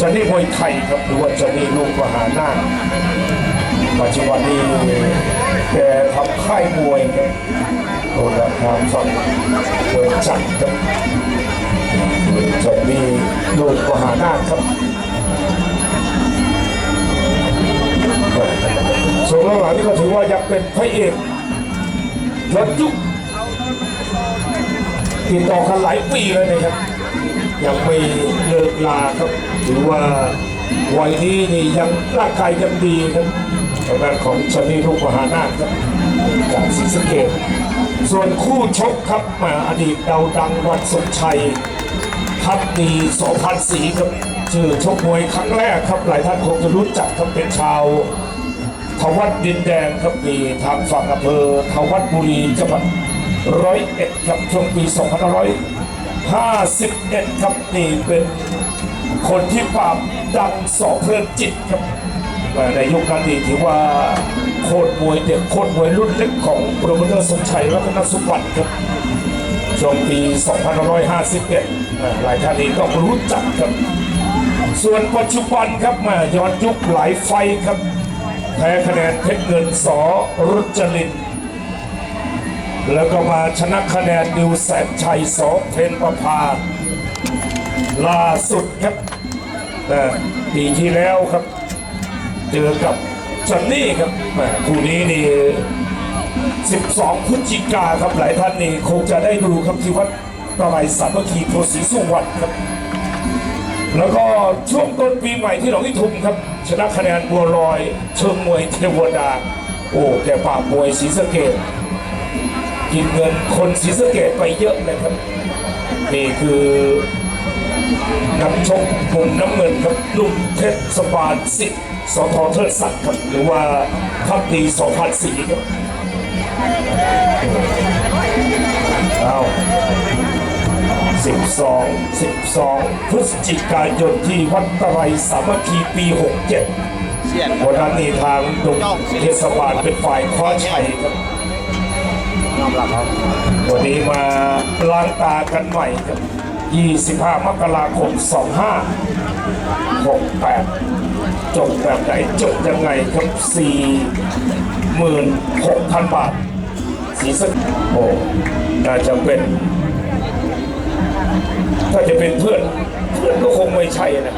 จนนี่มวยไทยครับหรือว่าจนนี่ลูกมหานาปัจจุบันนี้แกทำค่ายมวยครับโดนทางฝั่งเมืองจันทร์ครับจนนี่ลูกมหานาครับช่วงหลังนี่ก็ถือว่ายังเป็นพระเอกยอดยุคติดต่อกันหลายปีเลยนะครับ ยังไม่เลิกลาครับ ถือว่าวัยนี้นี่ยังร่างกายยังดีครับทางด้านของชนีลูกมหานาคครับจากศรีสะเกดส่วนคู่ชกครับมาอดีตดาวดังวันสมชัยทัพดีโสพันศรีครับชื่อชกมวยครั้งแรกครับ หลายท่านคงจะรู้จักครับเป็นชาวทวัดดินแดงครับมีทางฝั่งอำเภอทวัดบุรีจังหวัดร้อยเอ็ดครับช่วงปี 51 ครับนี่เป็นคนที่ปราบดังสอเพลินจิตครับในยุคนั้นนี่ถือว่าโคตรมวยเด็กโคตรมวยรุ่นเล็กของโปรโมเตอร์สมชัยรัตนสุวรรณครับช่วงปี 2551 หลายท่านเองก็รู้จักครับ ส่วนปัจจุบันครับมาย้อนยุคหลายไฟครับแพ้คะแนนเพชรเงินสอรุจรินทร์ แล้วก็มาชนะคะแนนดิวแสนชัยสอเพนประภาล่าสุดครับแต่ปีที่แล้วครับ เจอกับจอนนี่ครับคู่นี้นี่ 12 พฤศจิกาครับหลายท่านนี่คงจะได้ดูครับที่วัดตะไลสามัคคีโพธิสุวรรณครับ แล้วก็ช่วงต้นปีใหม่ที่หนองอิทุมครับ ชนะคะแนนบัวลอย เชิงมวยเทวดา โอ้แกป่าบมวยศรีสะเกด กินเงินคนศรีสะเกดไปเยอะเลยครับ นี่คือนักชกมุมน้ำเงินครับลุงเพชรสปานสิทธิ์สทเทิดศักดิ์ครับหรือว่าพักดี2004ครับเอาสิบสองสิบสองพฤศจิกายนที่วัดตะไลสามัคคีปีหกเจ็ดเสียนวันนั้นนี่ทางดงเทศบาลเป็นฝ่ายคว้าชัยครับ ยอมรับครับวันนี้มาล้างตากันใหม่ครับ 25 มกราคม 2568 จบแบบไหนจบยังไงครับ 46,000 บาท สีสันโอ้น่าจะเป็นถ้าจะเป็นเพื่อน เพื่อนก็คงไม่ใช่นะ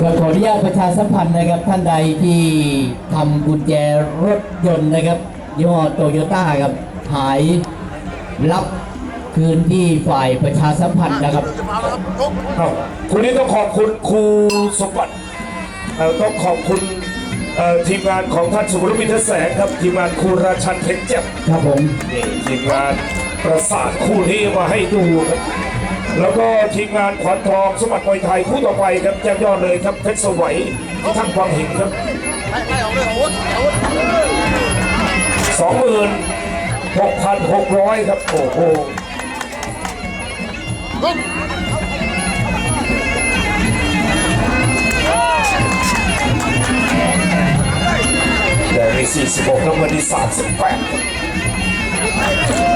ก็ขออนุญาตประชาสัมพันธ์นะครับท่านใดที่ทำกุญแจรถยนต์นะครับ ยี่ห้อโตโยต้าครับหายรับคืนที่ฝ่ายประชาสัมพันธ์นะครับครับคุณนี้ต้องขอบคุณครูสมบัติเอ่อต้องขอบคุณเอ่อทีมงานของท่านสุวรรณวิทยแสงครับทีมงานครูราชันเพชรเจ็บครับผมนี่ทีมงานประสานคู่นี้มาให้ดูครับแล้วก็ทีมงานขวัญทองสมบัติมวยไทยคู่ต่อไปครับแจ้งยอดเลยครับเพชรสวัยที่ทั้งความเห็นครับให้ให้ออกเลยอาวุธอาวุธ สองหมื่นหกพันหกร้อยครับ โอ้โหแดงใน46น้ำเงินที่38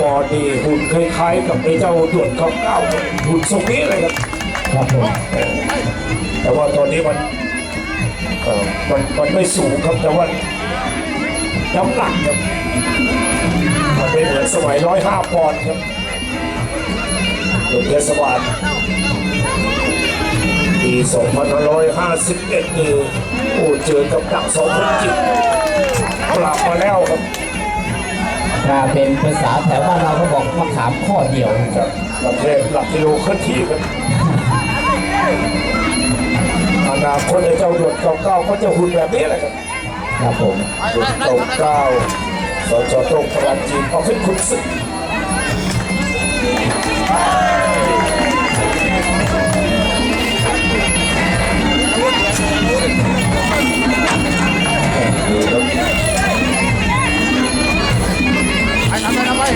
ปอนด์นี่หุ่นคล้ายๆกับไอ้เจ้าด่วนเก้าเก้าหุ่นทรงนี้เลยครับครับผมแต่ว่าตอนนี้มันเอ่อมันมันไม่สูงครับแต่ว่าน้ำหนักครับมันไม่เหมือนสมัยร้อยห้าปอนด์ครับหลวงเทศบาลปี2551นี่โอ้เจอกับดักสองคนจิตกลับมาแล้วครับ ถ้าเป็นภาษาแถวบ้านเราก็บอกมะขามข้อเดียวครับประเทศหลักกิโลเคลื่อนที่ครับอนาคตไอ้เจ้าหยดเก้าเก้าก็จะหุ่นแบบนี้แหละครับครับผมหยดเก้าเก้าสจตรงพลังจีนเอาขึ้นคุณศึก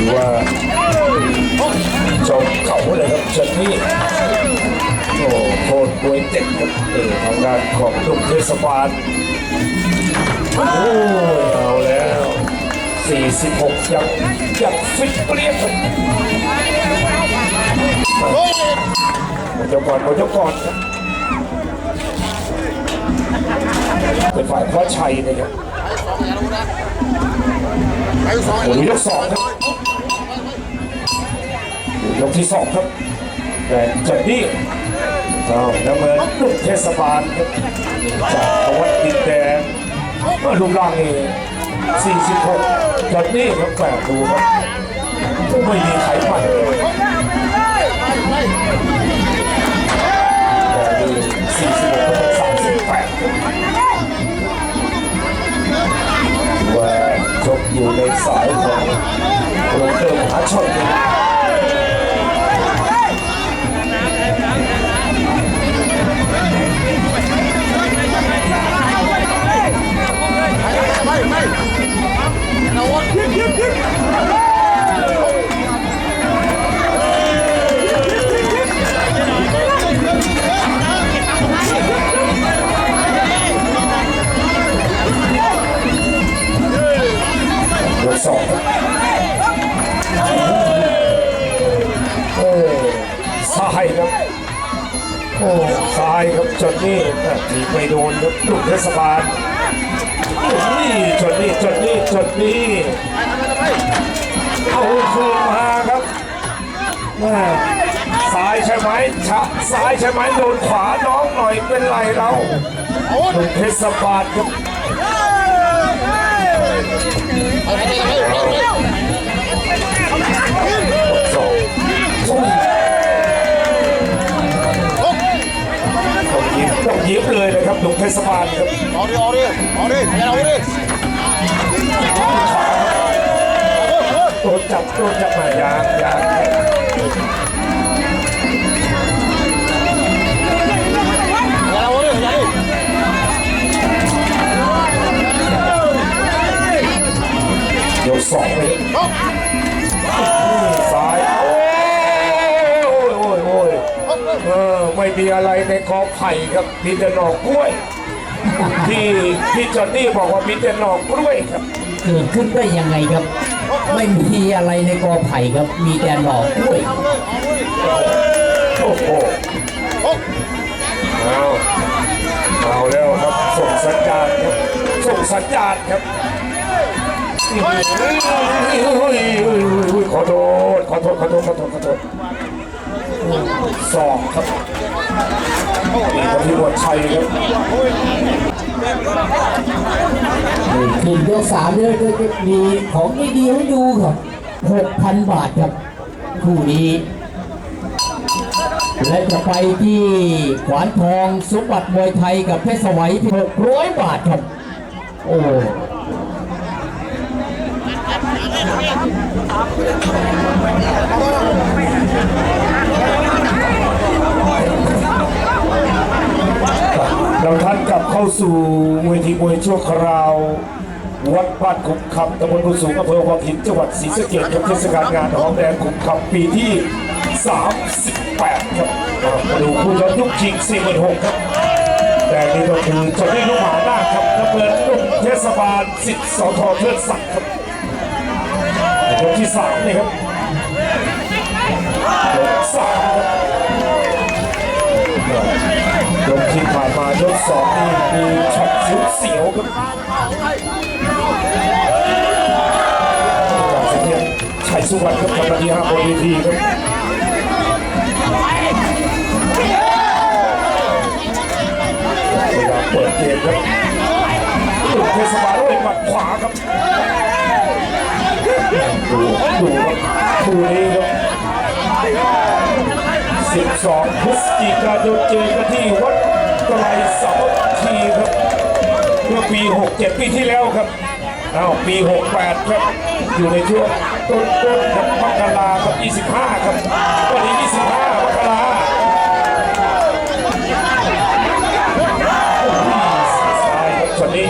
อว่าชมเขาเลยครับเชนนี่โอ้โคตรมวยเจ็ดครับเออทางด้านด้านของลูกเทศบาลโอ้ยเอาแล้ว 46 ยังยังฟิตเปรี้ยครับหมดยกก่อนหมดยกก่อนครับเป็นฝ่ายพระชัยนะครับไอ้สองโอ้ยยกสองครับ ยกที่สองครับแต่จัดนี่เอาแล้วเหมือนลูกเทศบาลครับจากตะวันดินแดงมารูปร่างนี่46จัดนี่ครับแปลกดูครับไม่มีไขมันเลยแต่ดู46กับ38ว่าชกอยู่ในสายของโรเตอร์มหาชน ไม่ไม่เอาวะยาน้องหน่อยเป็นไรเราลูกเทศบาลครับสองต้องยิ้มต้องยิ้มเลยนะครับลูกเทศบาลครับเอาดิเอาดิเอาดิเอาดิโดนจับโดนจับมายางยาง สองเลยซ้ายโอ้ยโอ้ยโอ้ยเออไม่มีอะไรในกอไผ่ครับมีแต่หน่อกล้วย ที่ที่จอนนี่บอกว่ามีแต่หน่อกล้วยครับ เกิดขึ้นได้ยังไงครับ ไม่มีอะไรในกอไผ่ครับ มีแต่หน่อกล้วยโอ้โหเอาเอาแล้วครับส่งสัญญาณครับส่งสัญญาณครับ ขอโทษขอโทษขอโทษขอโทษขอโทษสองครับนี่ครับที่วัดชัยครับขึ้นยกสามเนี่ยจะมีของดีๆให้ดูครับหกพันบาทครับคู่นี้และจะไปที่ขวานทองสมบัติมวยไทยกับเพชรสวัยหกร้อยบาทครับ โอ้ เราท่านกลับเข้าสู่เวทีมวยชั่วคราว วัดบ้านขุมคำตำบลบุสูงอำเภอวังหินจังหวัดศรีสะเกษครับเทศกาลงานหอมแดงขุมคำปีที่ 38 ครับมาดูคู่ยอดยุคชิง46ครับแต่นี่ก็คือจดได้ลูกหมาหน้าคครับน้ำเงินลูกเทศบาลสิทธิ์สทเทิดศักดิ์ครับ ยกที่สามนี่ครับยกสามยกที่ผ่านมายกสองนี่มีช็อตสุดเสียวครับจากเสียรชัยสุวรรณครับทำนาทีห้าบนเวทีครับเปิดเกมครับเทศบาลด้วยหมัดขวาครับ ดูดูดูนี้ครับ12พฤศจิกายนเจอกันที่วัดไตรสามัคคีครับเมื่อปี 67 ปีที่แล้วครับอ้าวปี 68 ครับ อยู่ในช่วงต้นต้นๆครับมกราครับ 25 ครับวันนี้ 25 มกราโอ้โหซ้ายครับช็อตนี้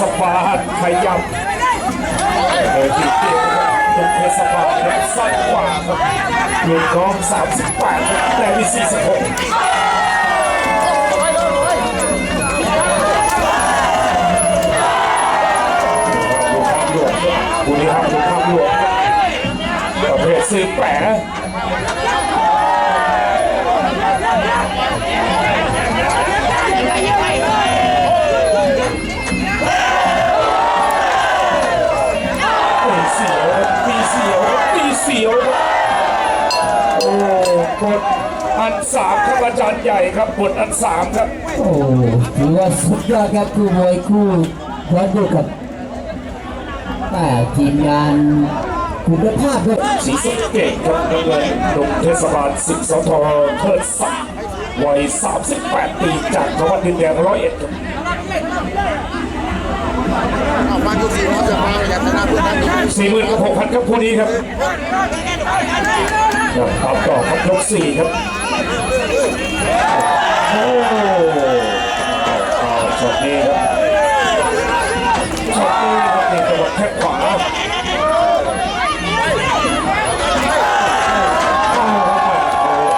ศบาลขยับเออติดเกมครับลูกเทศบาลครับซ้ายขวาครับลูกน้อง38ครับแต่มี46ดูภาพรวมครับดูนี่ครับดูภาพรวมครับประเภทซื้อแปะ เสียวครับโอ้กดอันสามครับอาจารย์ใหญ่ครับกดอันสามครับ โอ้ถือว่าสุดยอดครับคู่มวยคู่ย้อนยุคครับแต่ทีมงานคุณภาพด้วยสีสะเกตครับน้ำเงินหนุ่มเทศบาลสิงห์สทเทิดศักดิ์วัย38 ปีจากจังหวัดดินแดงร้อยเอ็ดครับ เอามาทุกทีมเขาจะมาอยากชนะเพื่อนนะสี่หมื่นกับหกพันครับคู่นี้ครับครับต่อครับยกสี่ครับโอ้เอาช็อตนี้ครับช็อตนี้ครับนี่จังหวะแข้งขวาเอา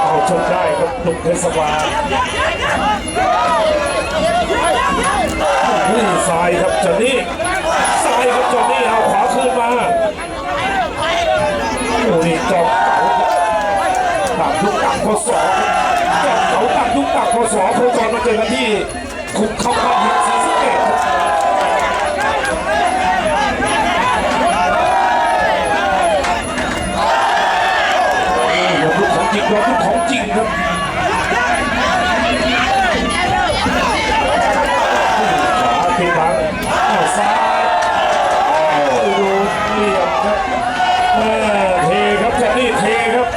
เอาชนได้ครับหนุ่มเทศบาลนี่ซ้ายครับจอนนี่ซ้ายครับจอนนี่เอาขวาคืนมาโอ้นี่จอมเก่าตัก ยุกตักพอสองจอดเขาตักยุกตักพศโคจรมาเจอกันที่คุกเข้าข้างหินศรีสะเกษครับยอดลูกของจริงยอดลูกของจริงครับขาตีบังเอาซ้ายโอ้ดูเหลี่ยมครับแม่เทครับจะนี่เทครับ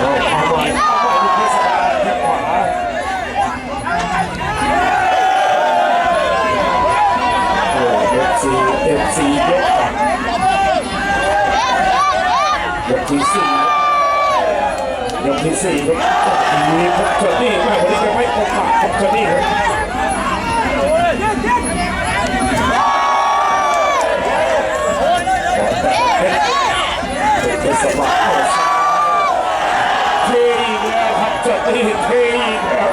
เอาเอาใหม่เอาใหม่ลูกเทศบาลแข้งขวาโอ้เอฟซีเอฟซียกครับยกที่สี่ยกที่สี่ครับ มีครับจอนี่แม่วันนี้จะไม่อมปากครับจอนี่ครับเทศบาลเข้าซ้ายเทอีกแล้วครับจอนี่เทอีกแล้ว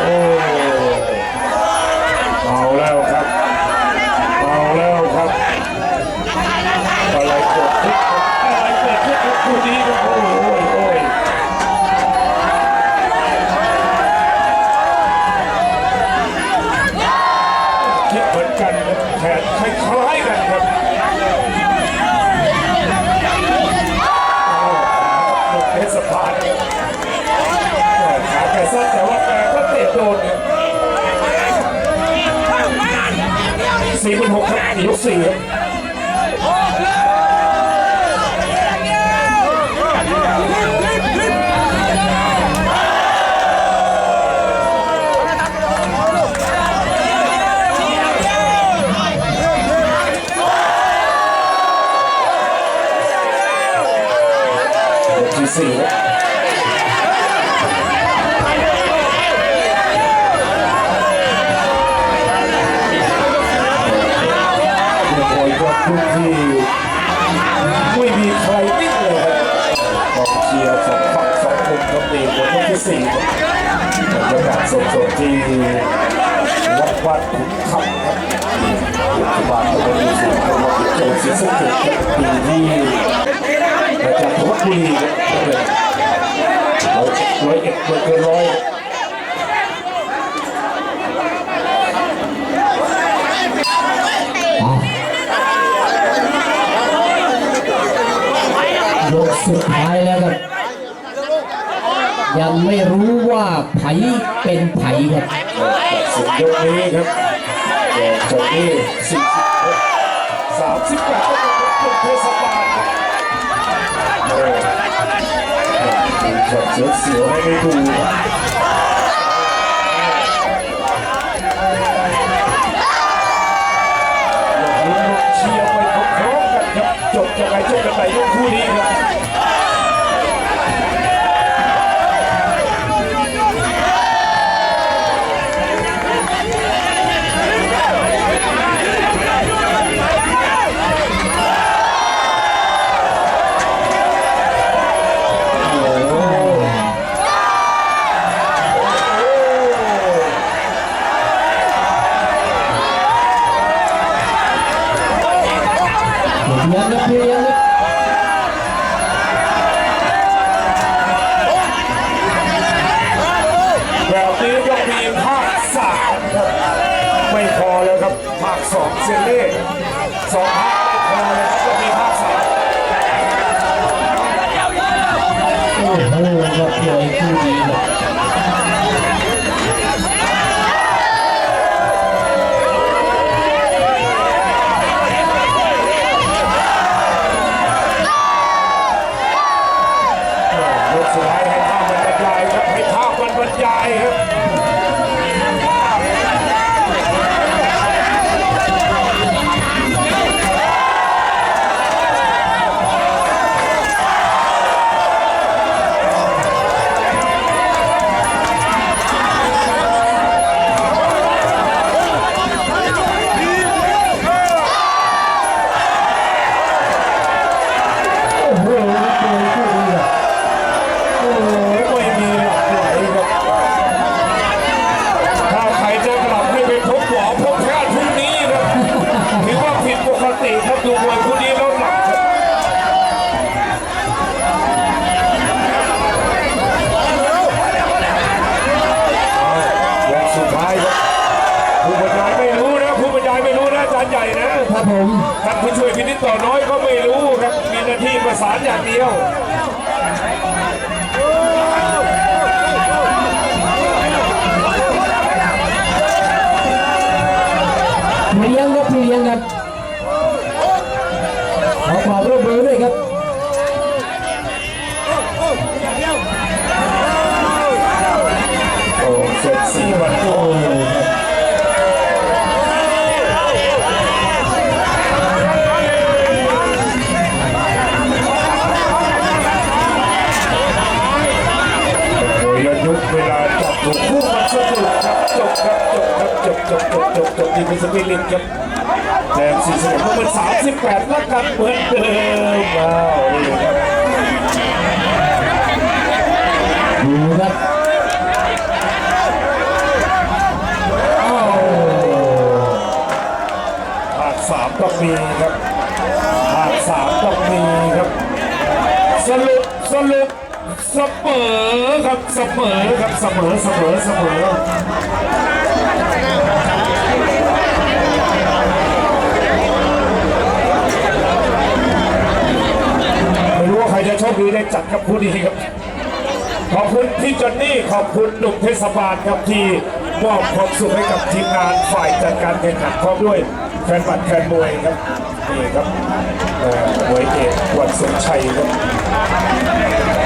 โอ้เอาแล้วครับ เอาแล้วครับ อะไรเกิดขึ้นครับอะไรเกิดขึ้นกับคู่นี้ครับโอ้ยโอ้ยโอ้ยคิดเหมือนกันครับแผ นคล้ายๆกันครับเทศบาลขาแกสั้นแต่ว่าแกก็เตะโดนเนี่ยสี่พันหกครับยกสี่ครับ ไม่รู้ว่าไผเป็นไผครับสิดยกนี้ครับจบที่สิบสามสิบแปดก็เเทศบาลครับเสียวเสียวให้ดู เชอรี่สองภาพคอนะครับก็มีภาพสองโอ้โหยอดเยี่ยมคู่นี้ ครับผ่านสามต้องมีครับสรุปสรุปเสมอครับเสมอครับเสมอเสมอเสมอไม่รู้ว่าใครจะโชคดีได้จัดกับผู้นี้ครับ ขอบคุณพี่จอนนี่ขอบคุณหนุ่มเทศบาลครับที่ มอบความสุขให้กับทีมงานฝ่ายจัดการแข่งขันพร้อมด้วยแฟนบัตรแฟนมวยครับนี่ครับมวยเอกวัดสมชัยครับ